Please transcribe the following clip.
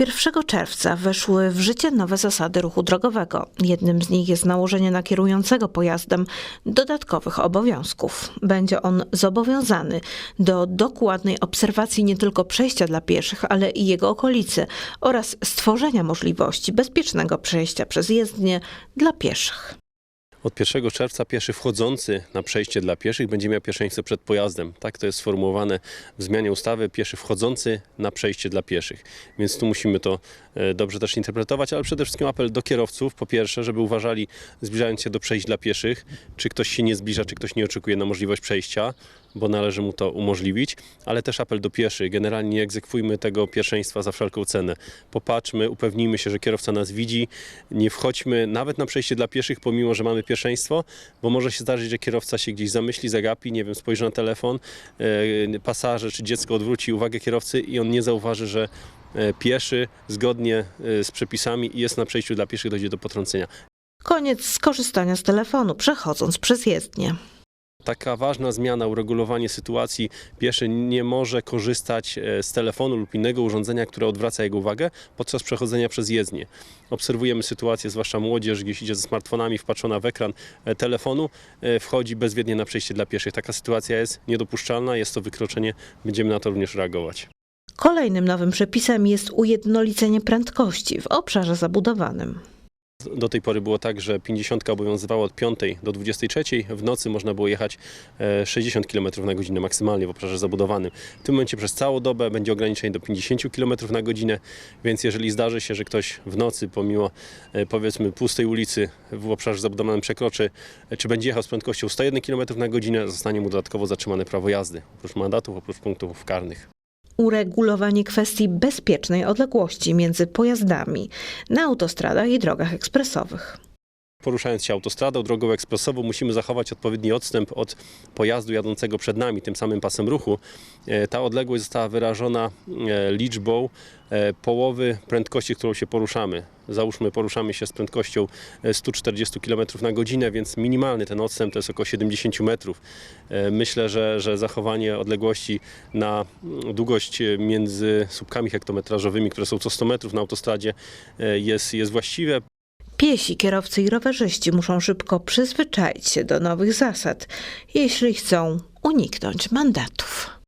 1 czerwca weszły w życie nowe zasady ruchu drogowego. Jednym z nich jest nałożenie na kierującego pojazdem dodatkowych obowiązków. Będzie on zobowiązany do dokładnej obserwacji nie tylko przejścia dla pieszych, ale i jego okolicy oraz stworzenia możliwości bezpiecznego przejścia przez jezdnię dla pieszych. Od 1 czerwca pieszy wchodzący na przejście dla pieszych będzie miał pierwszeństwo przed pojazdem. Tak to jest sformułowane w zmianie ustawy. Pieszy wchodzący na przejście dla pieszych. Więc tu musimy to e, dobrze też interpretować, ale przede wszystkim apel do kierowców. Po pierwsze, żeby uważali, zbliżając się do przejść dla pieszych, czy ktoś się nie zbliża, czy ktoś nie oczekuje na możliwość przejścia, bo należy mu to umożliwić. Ale też apel do pieszych. Generalnie nie egzekwujmy tego pierwszeństwa za wszelką cenę. Popatrzmy, upewnijmy się, że kierowca nas widzi. Nie wchodźmy nawet na przejście dla pieszych, pomimo, że mamy pierwszeństwo, bo może się zdarzyć, że kierowca się gdzieś zamyśli, zagapi, nie wiem, spojrzy na telefon, e, pasażer czy dziecko odwróci uwagę kierowcy i on nie zauważy, że e, pieszy zgodnie e, z przepisami jest na przejściu dla pieszych, dojdzie do potrącenia. Koniec skorzystania z telefonu, przechodząc przez jezdnię. Taka ważna zmiana, uregulowanie sytuacji. Pieszy nie może korzystać e, z telefonu lub innego urządzenia, które odwraca jego uwagę podczas przechodzenia przez jezdnię. Obserwujemy sytuację, zwłaszcza młodzież, gdzieś idzie ze smartfonami, wpatrzona w ekran e, telefonu, e, wchodzi bezwiednie na przejście dla pieszych. Taka sytuacja jest niedopuszczalna, jest to wykroczenie, będziemy na to również reagować. Kolejnym nowym przepisem jest ujednolicenie prędkości w obszarze zabudowanym. Do tej pory było tak, że 50 obowiązywała od 5 do 23. W nocy można było jechać e, 60 km na godzinę maksymalnie w obszarze zabudowanym. W tym momencie przez całą dobę będzie ograniczenie do 50 km na godzinę, więc jeżeli zdarzy się, że ktoś w nocy pomimo e, powiedzmy pustej ulicy w obszarze zabudowanym przekroczy, e, czy będzie jechał z prędkością 101 km na godzinę, zostanie mu dodatkowo zatrzymane prawo jazdy, oprócz mandatów, oprócz punktów karnych. Uregulowanie kwestii bezpiecznej odległości między pojazdami na autostradach i drogach ekspresowych. Poruszając się autostradą, drogą ekspresową, musimy zachować odpowiedni odstęp od pojazdu jadącego przed nami, tym samym pasem ruchu. E, Ta odległość została wyrażona e, liczbą e, połowy prędkości, którą się poruszamy. Załóżmy, poruszamy się z prędkością e, 140 km na godzinę, więc minimalny ten odstęp to jest około 70 metrów. Myślę, że, że zachowanie odległości na mm, długość między słupkami hektometrażowymi, które są co 100 metrów na autostradzie, jest, jest właściwe. Piesi, kierowcy i rowerzyści muszą szybko przyzwyczaić się do nowych zasad, jeśli chcą uniknąć mandatów.